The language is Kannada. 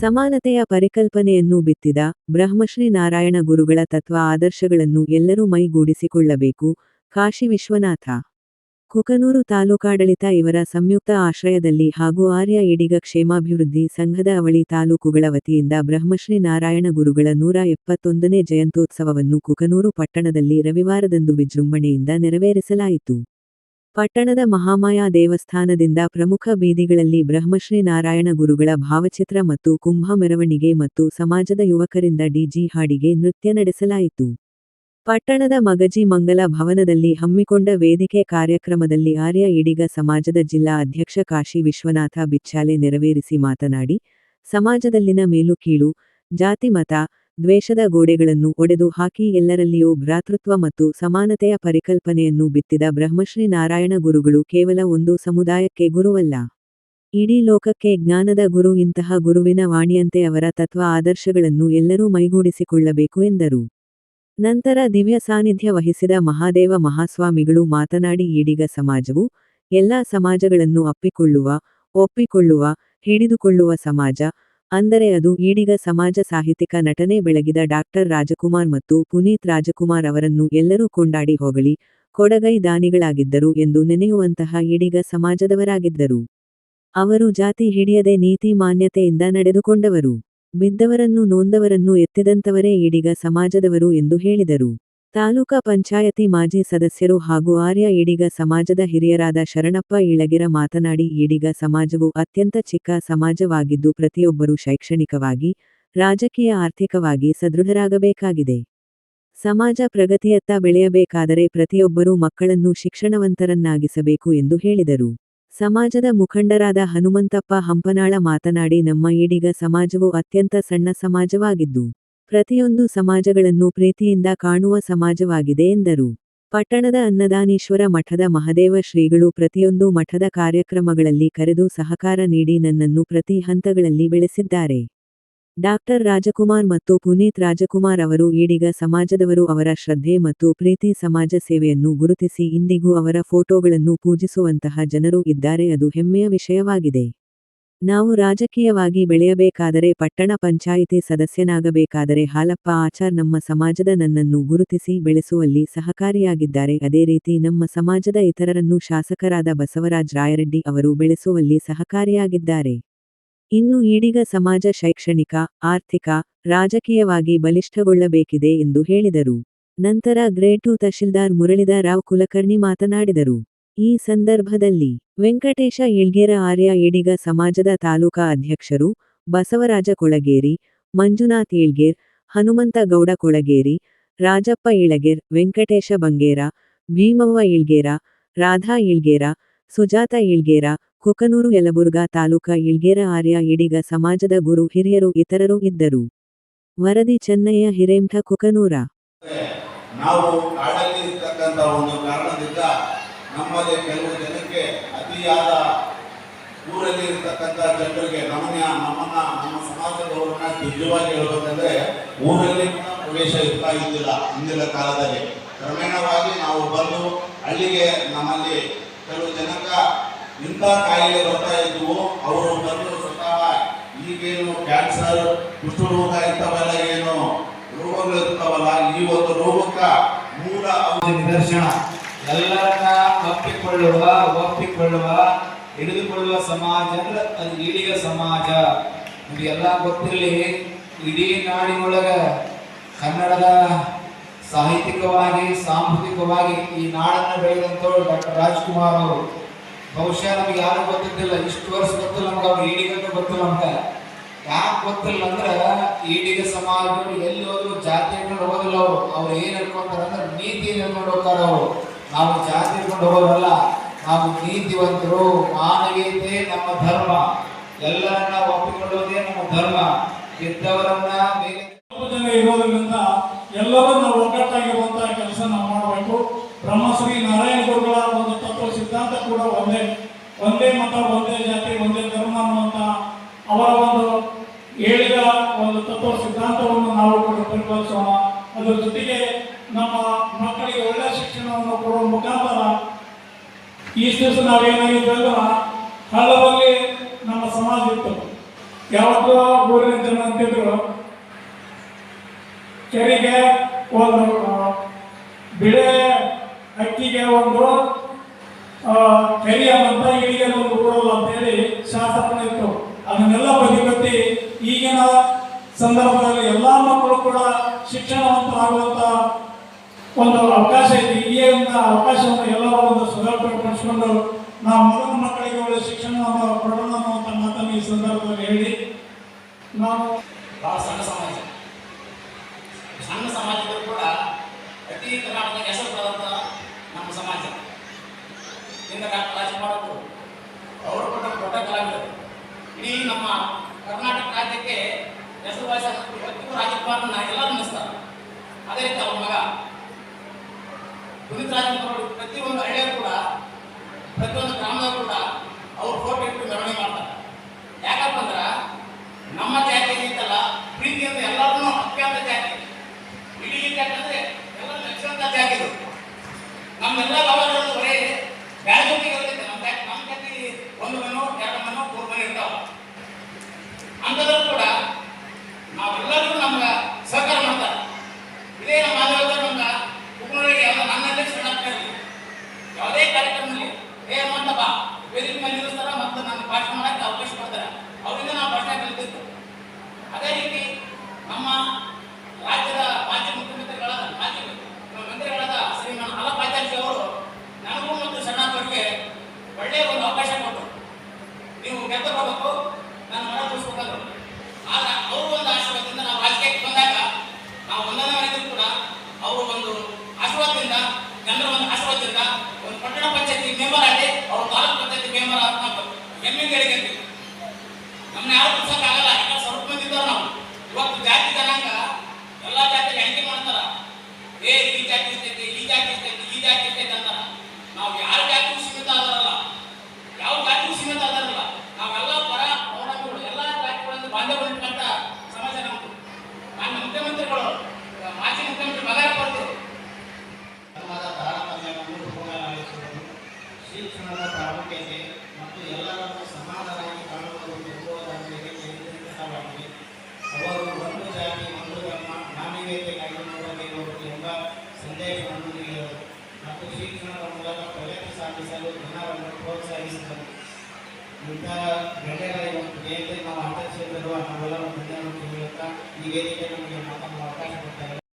ಸಮಾನತೆಯ ಪರಿಕಲ್ಪನೆಯನ್ನು ಬಿತ್ತಿದ ಬ್ರಹ್ಮಶ್ರೀ ನಾರಾಯಣ ಗುರುಗಳ ತತ್ವ ಆದರ್ಶಗಳನ್ನು ಎಲ್ಲರೂ ಮೈಗೂಡಿಸಿಕೊಳ್ಳಬೇಕು. ಕಾಶಿ ವಿಶ್ವನಾಥ. ಕುಕನೂರು ತಾಲೂಕಾಡಳಿತ ಇವರ ಸಂಯುಕ್ತ ಆಶ್ರಯದಲ್ಲಿ ಹಾಗೂ ಆರ್ಯ ಇಡಿಗ ಕ್ಷೇಮಾಭಿವೃದ್ಧಿ ಸಂಘದ ಅವಳಿ ತಾಲೂಕುಗಳ ವತಿಯಿಂದ ಬ್ರಹ್ಮಶ್ರೀ ನಾರಾಯಣ ಗುರುಗಳ ನೂರ ಎಪ್ಪತ್ತೊಂದನೇ ಜಯಂತ್ಯೋತ್ಸವವನ್ನು ಕುಕನೂರು ಪಟ್ಟಣದಲ್ಲಿ ರವಿವಾರದಂದು ವಿಜೃಂಭಣೆಯಿಂದ ನೆರವೇರಿಸಲಾಯಿತು. ಪಟ್ಟಣದ ಮಹಾಮಾಯಾ ದೇವಸ್ಥಾನದಿಂದ ಪ್ರಮುಖ ಬೀದಿಗಳಲ್ಲಿ ಬ್ರಹ್ಮಶ್ರೀ ನಾರಾಯಣ ಗುರುಗಳ ಭಾವಚಿತ್ರ ಮತ್ತು ಕುಂಭ ಮೆರವಣಿಗೆ ಮತ್ತು ಸಮಾಜದ ಯುವಕರಿಂದ ಡಿಜಿ ಹಾಡಿಗೆ ನೃತ್ಯ ನಡೆಸಲಾಯಿತು. ಪಟ್ಟಣದ ಮಗಜಿ ಮಂಗಲ ಭವನದಲ್ಲಿ ಹಮ್ಮಿಕೊಂಡ ವೇದಿಕೆ ಕಾರ್ಯಕ್ರಮದಲ್ಲಿ ಆರ್ಯ ಇಡಿಗ ಸಮಾಜದ ಜಿಲ್ಲಾ ಅಧ್ಯಕ್ಷ ಕಾಶಿ ವಿಶ್ವನಾಥ ಬಿಚ್ಚಾಲೆ ನೆರವೇರಿಸಿ ಮಾತನಾಡಿ, ಸಮಾಜದಲ್ಲಿನ ಮೇಲು ಕೀಳು ಜಾತಿ ಮತ ದ್ವೇಷದ ಗೋಡೆಗಳನ್ನು ಒಡೆದು ಹಾಕಿ ಎಲ್ಲರಲ್ಲಿಯೂ ಭ್ರಾತೃತ್ವ ಮತ್ತು ಸಮಾನತೆಯ ಪರಿಕಲ್ಪನೆಯನ್ನು ಬಿತ್ತಿದ ಬ್ರಹ್ಮಶ್ರೀ ನಾರಾಯಣ ಗುರುಗಳು ಕೇವಲ ಒಂದು ಸಮುದಾಯಕ್ಕೆ ಗುರುವಲ್ಲ. ಇಡೀ ಲೋಕಕ್ಕೆ ಜ್ಞಾನದ ಗುರು ಇಂತಹ ಗುರುವಿನ ವಾಣಿಯಂತೆ ಅವರ ತತ್ವ ಆದರ್ಶಗಳನ್ನು ಎಲ್ಲರೂ ಮೈಗೂಡಿಸಿಕೊಳ್ಳಬೇಕು ಎಂದರು. ನಂತರ ದಿವ್ಯ ಸಾನ್ನಿಧ್ಯ ವಹಿಸಿದ ಮಹಾದೇವ ಮಹಾಸ್ವಾಮಿಗಳು ಮಾತನಾಡಿ, ಈಡಿಗ ಸಮಾಜವು ಎಲ್ಲಾ ಸಮಾಜಗಳನ್ನು ಅಪ್ಪಿಕೊಳ್ಳುವ ಒಪ್ಪಿಕೊಳ್ಳುವ, ಹಿಡಿದುಕೊಳ್ಳುವ ಸಮಾಜ ಅಂದರೆ ಅದು ಈಡಿಗ ಸಮಾಜ ಸಾಹಿತ್ಯಿಕ ನಟನೆ ಬೆಳಗಿದ ಡಾಕ್ಟರ್ ರಾಜಕುಮಾರ್ ಮತ್ತು ಪುನೀತ್ ರಾಜಕುಮಾರ್ ಅವರನ್ನು ಎಲ್ಲರೂ ಕೊಂಡಾಡಿ ಹೊಗಳಿ, ಕೊಡಗೈ ದಾನಿಗಳಾಗಿದ್ದರು ಎಂದು ನೆನೆಯುವಂತಹ ಈಡಿಗ ಸಮಾಜದವರಾಗಿದ್ದರು. ಅವರು ಜಾತಿ ಹಿಡಿಯದೆ ನೀತಿ ಮಾನ್ಯತೆಯಿಂದ ನಡೆದುಕೊಂಡವರು. ಬಿದ್ದವರನ್ನು ನೊಂದವರನ್ನು ಎತ್ತಿದಂತವರೇ ಈಡಿಗ ಸಮಾಜದವರು ಎಂದು ಹೇಳಿದರು. ತಾಲೂಕಾ ಪಂಚಾಯತಿ ಮಾಜಿ ಸದಸ್ಯರು ಹಾಗೂ ಆರ್ಯ ಈಡಿಗ ಸಮಾಜದ ಹಿರಿಯರಾದ ಶರಣಪ್ಪ ಇಳಗಿರ ಮಾತನಾಡಿ, ಈಡಿಗ ಸಮಾಜವು ಅತ್ಯಂತ ಚಿಕ್ಕ ಸಮಾಜವಾಗಿದ್ದು ಪ್ರತಿಯೊಬ್ಬರೂ ಶೈಕ್ಷಣಿಕವಾಗಿ, ರಾಜಕೀಯ ಆರ್ಥಿಕವಾಗಿ ಸದೃಢರಾಗಬೇಕಾಗಿದೆ. ಸಮಾಜ ಪ್ರಗತಿಯತ್ತ ಬೆಳೆಯಬೇಕಾದರೆ ಪ್ರತಿಯೊಬ್ಬರೂ ಮಕ್ಕಳನ್ನು ಶಿಕ್ಷಣವಂತರನ್ನಾಗಿಸಬೇಕು ಎಂದು ಹೇಳಿದರು. ಸಮಾಜದ ಮುಖಂಡರಾದ ಹನುಮಂತಪ್ಪ ಹಂಪನಾಳ ಮಾತನಾಡಿ, ನಮ್ಮ ಈಡಿಗ ಸಮಾಜವು ಅತ್ಯಂತ ಸಣ್ಣ ಸಮಾಜವಾಗಿದ್ದು ಪ್ರತಿಯೊಂದು ಸಮಾಜಗಳನ್ನು ಪ್ರೀತಿಯಿಂದ ಕಾಣುವ ಸಮಾಜವಾಗಿದೆ ಎಂದರು. ಪಟ್ಟಣದ ಅನ್ನದಾನೀಶ್ವರ ಮಠದ ಮಹದೇವ ಶ್ರೀಗಳು ಪ್ರತಿಯೊಂದು ಮಠದ ಕಾರ್ಯಕ್ರಮಗಳಲ್ಲಿ ಕರೆದು ಸಹಕಾರ ನೀಡಿ ನನ್ನನ್ನು ಪ್ರತಿ ಹಂತಗಳಲ್ಲಿ ಬೆಳೆಸಿದ್ದಾರೆ. ಡಾಕ್ಟರ್ ರಾಜಕುಮಾರ್ ಮತ್ತು ಪುನೀತ್ ರಾಜಕುಮಾರ್ ಅವರು ಈಡಿಗ ಸಮಾಜದವರು ಅವರ ಶ್ರದ್ಧೆ ಮತ್ತು ಪ್ರೀತಿ ಸಮಾಜ ಸೇವೆಯನ್ನು ಗುರುತಿಸಿ ಇಂದಿಗೂ ಅವರ ಫೋಟೋಗಳನ್ನು ಪೂಜಿಸುವಂತಹ ಜನರು ಇದ್ದಾರೆ. ಅದು ಹೆಮ್ಮೆಯ ವಿಷಯವಾಗಿದೆ. ನಾವು ರಾಜಕೀಯವಾಗಿ ಬೆಳೆಯಬೇಕಾದರೆ ಪಟ್ಟಣ ಪಂಚಾಯಿತಿ ಸದಸ್ಯನಾಗಬೇಕಾದರೆ ಹಾಲಪ್ಪ ಆಚಾರ್ ನಮ್ಮ ಸಮಾಜದ ನನ್ನನ್ನು ಗುರುತಿಸಿ ಬೆಳೆಸುವಲ್ಲಿ ಸಹಕಾರಿಯಾಗಿದ್ದಾರೆ. ಅದೇ ರೀತಿ ನಮ್ಮ ಸಮಾಜದ ಇತರರನ್ನು ಶಾಸಕರಾದ ಬಸವರಾಜ್ ರಾಯರೆಡ್ಡಿ ಅವರು ಬೆಳೆಸುವಲ್ಲಿ ಸಹಕಾರಿಯಾಗಿದ್ದಾರೆ. ಇನ್ನು ಈಡಿಗ ಸಮಾಜ ಶೈಕ್ಷಣಿಕ, ಆರ್ಥಿಕ, ರಾಜಕೀಯವಾಗಿ ಬಲಿಷ್ಠಗೊಳ್ಳಬೇಕಿದೆ ಎಂದು ಹೇಳಿದರು. ನಂತರ ಗ್ರೇಟು ತಹಶೀಲ್ದಾರ್ ಮುರಳಿದ ರಾವ್ ಕುಲಕರ್ಣಿ ಮಾತನಾಡಿದರು. ಈ ಸಂದರ್ಭದಲ್ಲಿ ವೆಂಕಟೇಶ ಇಳ್ಗೆರ ಆರ್ಯ ಏಡಿಗ ಸಮಾಜದ ತಾಲೂಕಾ ಅಧ್ಯಕ್ಷರು ಬಸವರಾಜ ಕೊಳಗೇರಿ, ಮಂಜುನಾಥ್ ಇಳ್ಗೇರ್, ಹನುಮಂತ ಗೌಡ ಕೊಳಗೇರಿ, ರಾಜಪ್ಪ ಇಳಗೇರ್, ವೆಂಕಟೇಶ ಬಂಗೇರ, ಭೀಮವ್ವ ಇಳ್ಗೇರ, ರಾಧಾ ಇಳ್ಗೇರ, ಸುಜಾತ ಇಳ್ಗೇರ, ಕೊಕನೂರು ಯಲಬುರ್ಗಾ ತಾಲೂಕಾ ಇಳ್ಗೇರ ಆರ್ಯ ಇಡಿಗ ಸಮಾಜದ ಗುರು ಹಿರಿಯರು ಇತರರು ಇದ್ದರು. ವರದಿ ಚೆನ್ನಯ್ಯ ಹಿರೇಮಠ ಕುಕನೂರ. ನಾವು ಕಾಡಲ್ಲಿ ಇರ್ತಕ್ಕಂಥ ಒಂದು ಕಾರಣದಿಂದ ನಮ್ಮಲ್ಲಿ ಕೆಲವು ಜನಕ್ಕೆ ಅತಿಯಾದ ಊರಲ್ಲಿ ಇರತಕ್ಕಂಥ ಜನರಿಗೆ ನಮ್ಮನ್ನ ನಮ್ಮನ್ನ ನಮ್ಮ ಸಮಾಜದವರನ್ನ ನಿಜವಾಗಿ ಹೇಳಬೇಕಂದ್ರೆ ಊರಲ್ಲಿ ಪ್ರವೇಶ ಇರ್ತಾ ಇದ್ದಿಲ್ಲ ಹಿಂದಿನ ಕಾಲದಲ್ಲಿ. ಕ್ರಮೇಣವಾಗಿ ನಾವು ಬಂದು ಹಳ್ಳಿಗೆ ನಮ್ಮಲ್ಲಿ ಕೆಲವು ಜನಕ್ಕ ಇಂಥ ಕಾಯಿಲೆ ಬರ್ತಾ ಇದ್ವು. ಅವರು ಬಂದು ಸ್ವತಃ ಈಗೇನು ಕ್ಯಾನ್ಸರ್, ಕುಷ್ಠರೋಗ ಇಂಥವೆಲ್ಲ ಏನು ರೋಗಗಳು ಇರ್ತಾವಲ್ಲ, ಈ ಒಂದು ರೋಗಕ್ಕ ಮೂಲ ನಿದರ್ಶನ. ಎಲ್ಲರನ್ನ ಒಪ್ಪಿಕೊಳ್ಳುವ ಒಪ್ಪಿಕೊಳ್ಳುವ, ಹಿಡಿದುಕೊಳ್ಳುವ ಸಮಾಜ ಅಂದ್ರೆ ಅದು ಈಡಿಗ ಸಮಾಜ. ನಿಮಗೆಲ್ಲ ಗೊತ್ತಿರಲಿ, ಇಡೀ ನಾಡಿನೊಳಗ ಕನ್ನಡದ ಸಾಹಿತ್ಯಿಕವಾಗಿ ಸಾಂಸ್ಕೃತಿಕವಾಗಿ ಈ ನಾಡನ್ನು ಬೆಳೆದಂಥವ್ರು ಡಾಕ್ಟರ್ ರಾಜ್ಕುಮಾರ್ ಅವರು. ಬಹುಶಃ ನಮ್ಗೆ ಯಾರು ಗೊತ್ತಿದ್ದಿಲ್ಲ, ಇಷ್ಟು ವರ್ಷ ಗೊತ್ತಿಲ್ಲ ನಮ್ಗೆ ಅವ್ರು ಈಡಿಗಂತ ಗೊತ್ತಿಲ್ಲ ಅಂತ ಯಾಕೆ ಗೊತ್ತಿಲ್ಲ ಅಂದ್ರೆ ಈಡಿಗ ಸಮಾಜ ಎಲ್ಲಿ ಹೋದ್ರು ಜಾತಿ ಹಿಡ್ಕೊಂಡು ಹೋಗೋದಿಲ್ಲ ಅವರು. ಅವ್ರು ಏನ್ ಹೇಳ್ಕೊಂತಾರೆ ಅಂದ್ರೆ ನೀತಿ ಹೇಳ್ಕೊಂಡು ಹೋಗ್ತಾರೆ ಅವರು. ನಾವು ಜಾತಿ ಹೋಗೋರಲ್ಲ ನಾವು ನೀತಿವಂತರು, ಮಾನವೀಯತೆ ನಮ್ಮ ಧರ್ಮ. ಎಲ್ಲರನ್ನ ಒಪ್ಪಿಕೊಳ್ಳುವುದೇ ನಮ್ಮ ಧರ್ಮ. ಇದ್ದವರನ್ನ ಇರೋದ್ರಿಂದ ಎಲ್ಲರೂ ನಾವು ಒಗ್ಗಟ್ಟಾಗಿರುವಂತಹ ಕೆಲಸ ನಾವು ಮಾಡಬೇಕು. ಬ್ರಹ್ಮಶ್ರೀ ನಾರಾಯಣ ಗುರುಗಳ ಒಂದು ತತ್ವ ಸಿದ್ಧಾಂತ ಕೂಡ ಒಂದೇ ಒಂದೇ ಮತ, ಒಂದೇ ಜಾತಿ, ಒಂದೇ ಧರ್ಮ ಅನ್ನುವಂತ ಅವರ ಒಂದು ಹೇಳಿದ ಒಂದು ತತ್ವ ಸಿದ್ಧಾಂತವನ್ನು ನಾವು ಕೂಡ ಪರಿಪಾಲಿಸೋಣ. ಅದರ ಜೊತೆಗೆ ಈ ದಿವಸ ನಾವೇನಾಗಿದ್ವಿ ಅಂದ್ರೆ ಹಳ್ಳದಲ್ಲಿ ನಮ್ಮ ಸಮಾಜ ಇತ್ತು. ಯಾವತ್ತೂ ಊರಿನ ಜನ ಅಂತಿದ್ರು, ಕೆರೆಗೆ ಒಂದು, ಬಿಳೆ ಅಕ್ಕಿಗೆ ಒಂದು ಕೆರೆಯ ಅಂತ ಇಳಿಗೆ ಒಂದು ಊರಲ್ಲ ಅಂತೇಳಿ ಶಾಸನ ಇತ್ತು. ಅದನ್ನೆಲ್ಲ ಬದಿಗೊತ್ತಿ ಈಗಿನ ಸಂದರ್ಭದಲ್ಲಿ ಎಲ್ಲ ಮಕ್ಕಳು ಕೂಡ ಶಿಕ್ಷಣವಂತರಾಗುವಂತ ಒಂದು ಅವಕಾಶ ಇದೆ. ಈ ಅಂತ ಅವಕಾಶವನ್ನು ಎಲ್ಲರೂ ಒಂದು ಸದುಪಯೋಗಪಡಿಸಿಕೊಂಡು ನಾವು ಮುಂದಿನ ಮಕ್ಕಳಿಗೆ ಒಳ್ಳೆ ಶಿಕ್ಷಣವನ್ನು ಕೊಡೋಣ ಅನ್ನುವಂಥ ಮಾತನ್ನು ಈ ಸಂದರ್ಭದಲ್ಲಿ ಹೇಳಿ. ನಾವು ಬಹಳ ಸಣ್ಣ ಸಮಾಜ. ಸಣ್ಣ ಸಮಾಜದಲ್ಲೂ ಕೂಡ ಅತಿ ಕರ್ನಾಟಕ ಹೆಸರು ಬರುವಂತಹ ನಮ್ಮ ಸಮಾಜ. ಇಂದ ಡಾಕ್ಟರ್ ರಾಜ್ಕುಮಾರ್ ಅವರು ಕೊಟ್ಟ ದೊಡ್ಡ ಕಲಾವಿದರು. ಇಡೀ ನಮ್ಮ ಕರ್ನಾಟಕ ರಾಜ್ಯಕ್ಕೆ ಹೆಸರು ವಹಿಸಿದ ಇವತ್ತಿಗೂ ರಾಜ್ಕುಮಾರ್ನ ಎಲ್ಲರೂ ನೆನೆಸ್ತಾರೆ ಅದೇ ರೀತಿ ಅವ್ರ ಮಗ ಪುನೀತ್ ರಾಜ್ಕುಮಾರ್ ಪ್ರತಿಯೊಂದು ಹಳ್ಳಿಯರು ಕೂಡ, ಪ್ರತಿಯೊಂದು ಗ್ರಾಮದಾಗ ಕೂಡ ಅವ್ರು ಫೋಟೋ ಇಟ್ಟು ಮೆರವಣಿಗೆ ಮಾಡ್ತಾರೆ. ಯಾಕಪ್ಪ ಅಂದ್ರೆ ನಮ್ಮ ಜಾತಿ ಏನಿತ್ತಲ್ಲ ಪ್ರೀತಿಯಿಂದ ಎಲ್ಲರನ್ನೂ ಅತ್ಯಂತ ಜಾತಿ ಇಡೀ ಜಾತಿ ಅಂದ್ರೆ ಎಲ್ಲ ಲಕ್ಷಾಂತ ಜಾತಿ ಇದು ನಮ್ಮೆಲ್ಲ ಗೌರವಗಳು ಬರೀ ಬ್ಯಾರೆ ಜೊತೆಗೆ ಇರ್ತೈತೆ ನಮ್ಮ ಜಾತಿ ನಮ್ಮ ಜಾತಿ ಒಂದು ಮನೆ ಎರಡು ಮನೆ ಮೂರು ಮನೆ ಇರ್ತಾವ ಅಂಥದ್ರೂ ಕೂಡ ನಾವೆಲ್ಲರಿಗೂ ನಮ್ಗೆ ಸಹಕಾರ ಮಾಡ್ತಾರೆ ಇದೇ ನಮ್ಮ ಮಾಧವ ನಮ್ಗೆ ಉಪನೂರಿಗೆ ಎಲ್ಲ ನನ್ನಲ್ಲಿ ಸಣ್ಣಾಗ್ತಿರಲಿ ಯಾವುದೇ ಕಾರ್ಯಕ್ರಮದಲ್ಲಿ ಏ ಮಂಟಪ ವೇದಿಕೆ ಮೇಲೆ ನಿಲ್ಲಿಸ್ತಾರ ಮತ್ತು ನನ್ನ ಭಾಷಣ ಮಾಡಕ್ಕೆ ಅವಕಾಶ ಕೊಡ್ತಾರೆ ಅವರಿಂದ ನಾವು ಭಾಷಣ ಕಲಿತಿದ್ದು ಅದೇ ರೀತಿ ನಮ್ಮ ರಾಜ್ಯದ ಮಾಜಿ ಮುಖ್ಯಮಂತ್ರಿಗಳಾದ ಮಾಜಿ ಮಂತ್ರಿಗಳಾದ ಶ್ರೀಮಾನ್ ಅಲಪಾಚಾರ್ಯ ಅವರು ನನಗೂ ಮತ್ತು ಸಣ್ಣಪ್ಪರಿಗೆ ಒಳ್ಳೆಯ ಒಂದು ಅವಕಾಶ ಕೊಟ್ಟರು ನೀವು ಗೆದ್ದು ಹೋಗಬೇಕು ನನ್ನ ಮನ ತೋರಿಸ್ಬೇಕಂದ್ರು ಆದ್ರೆ ಅವರು ಒಂದು ಆಶೀರ್ವಾದದಿಂದ ನಾವು ರಾಜಕೀಯಕ್ಕೆ ಬಂದಾಗ ನಾವು ಒಂದನೇ ಮಾಡಿದ್ರು ಕೂಡ ಅವರು ಒಂದು ಆಶೀರ್ವಾದದಿಂದ ಒಂದು ಒಂದು ಆಶೀರ್ವಾದದಿಂದ ಒಂದು ಪಟ್ಟಣ ಪಂಚಾಯತಿ ಮೆಂಬರ್ ಆಗಿ ಅವ್ರ ತಾಲೂಕ್ ಪಂಚಾಯತಿ ಮೆಂಬರ್ ಅಂತ ಹೆಮ್ಮೆಗಳಿಗೆ ನಮ್ಮನ್ನ ಯಾರು ಬಿಡ್ಸಕ್ ಆಗಲ್ಲ ಯಾಕಂದ್ರೆ ಸ್ವಲ್ಪ ಬಂದಿದ್ದಾರ ನಾವು. ಇವತ್ತು ಜಾತಿ ಜನಾಂಗ ಎಲ್ಲ ಜಾತಿ ಎಣಿಕೆ ಮಾಡ್ತಾರ. ಏ, ಈ ಜಾತಿ ಇರ್ತೈತಿ ಈ ಜಾತಿ ಇರ್ತೈತಿ ಈ ಜಾತಿ ಇರ್ತೈತಿ ಅಂತಾರ. ನಾವು ಯಾರ ఆఫీసర్లు తిన్నారని ప్రోత్సహిస్తారు. ఇంకా వెళ్ళలేదు ఏదైతే మా అటెండ్ చేయగలరు అన్న వల్ల మన పిల్లలకు యొక్క ఈ మనకి మొత్తం అవకాశం ఉంటారు